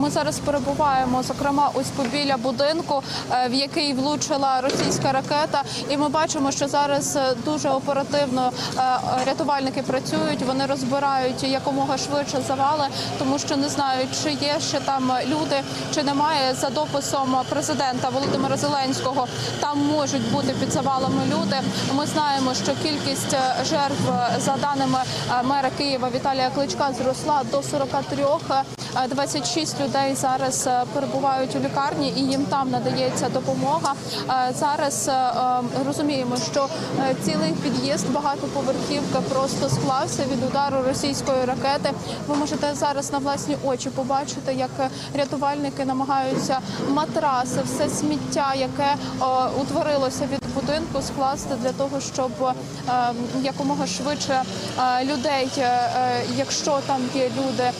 Ми зараз перебуваємо, зокрема, ось побіля будинку, е, в який влучила російська ракета, і ми бачимо, що зараз е, дуже оперативно е, рятувальники працюють. Вони розбирають якомога швидше завали, тому що не знають, чи є ще там люди, чи немає за дописом президента Володимира Зеленського. Там можуть бути під завалами люди. Ми знаємо, що кількість жертв за даними мера Києва Віталія Кличка зросла до 43. Е, 26 людей зараз е, перебувають у лікарні і їм там надається допомога. Е, Зараз е, розуміємо, що цілий під'їзд багатоповерхівка просто склався від удару російської ракети. Ви можете зараз на власні очі побачити, як рятувальники намагаються матраси, все сміття, яке утворилося від будинку, скласти для того, щоб е, якомога швидше е, людей, е, якщо там є люди,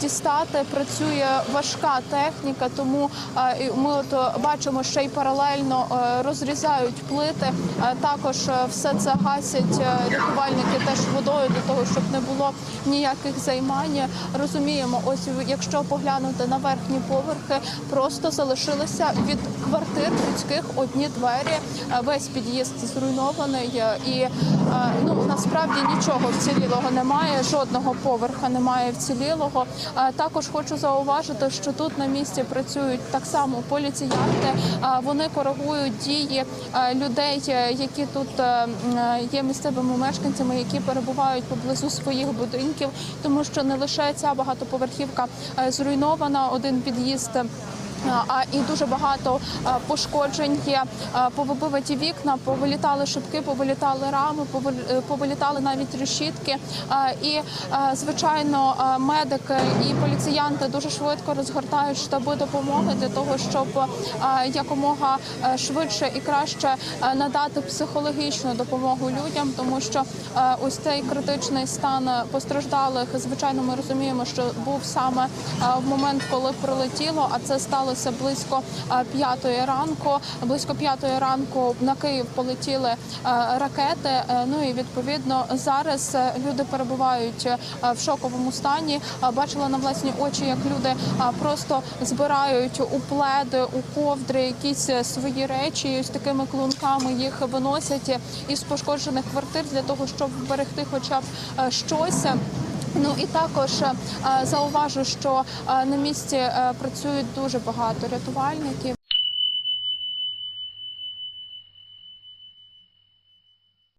дістати. Працює важка техніка, тому ми от бачимо, ще й паралельно розрізають плити. Також все це гасять рятувальники теж водою для того, щоб не було ніяких займань. Розуміємо, ось якщо поглянути на верхні поверхи, просто залишилися від квартир людських одні двері. Весь під'їзд зруйнований е, і е, ну насправді нічого вцілілого немає. Жодного поверха немає вцілілого. Е, Також хочу зауважити, що тут на місці працюють так само поліціянти. Вони коригують дії людей, які тут є місцевими мешканцями, які перебувають поблизу своїх будинків, тому що не лише ця багатоповерхівка зруйнована, один під'їзд. А і дуже багато пошкоджень є. Повибиваті вікна, повилітали шибки, повилітали рами, е, повилітали навіть решітки. І звичайно, медики і поліціянти дуже швидко розгортають штаби допомоги для того, щоб якомога швидше і краще надати психологічну допомогу людям, тому що ось цей критичний стан постраждалих, звичайно, ми розуміємо, що був саме в момент, коли прилетіло, а це сталося близько е, п'ятої ранку. Близько п'ятої ранку на Київ полетіли е, ракети. Е, Ну і відповідно зараз люди перебувають в шоковому стані. Бачила на власні очі, як люди просто збирають у пледи, у ковдри якісь свої речі, і ось такими клунками їх виносять із пошкоджених квартир для того, щоб вберегти хоча б щось. Ну і також е, зауважу, що е, на місці е, працюють дуже багато рятувальників.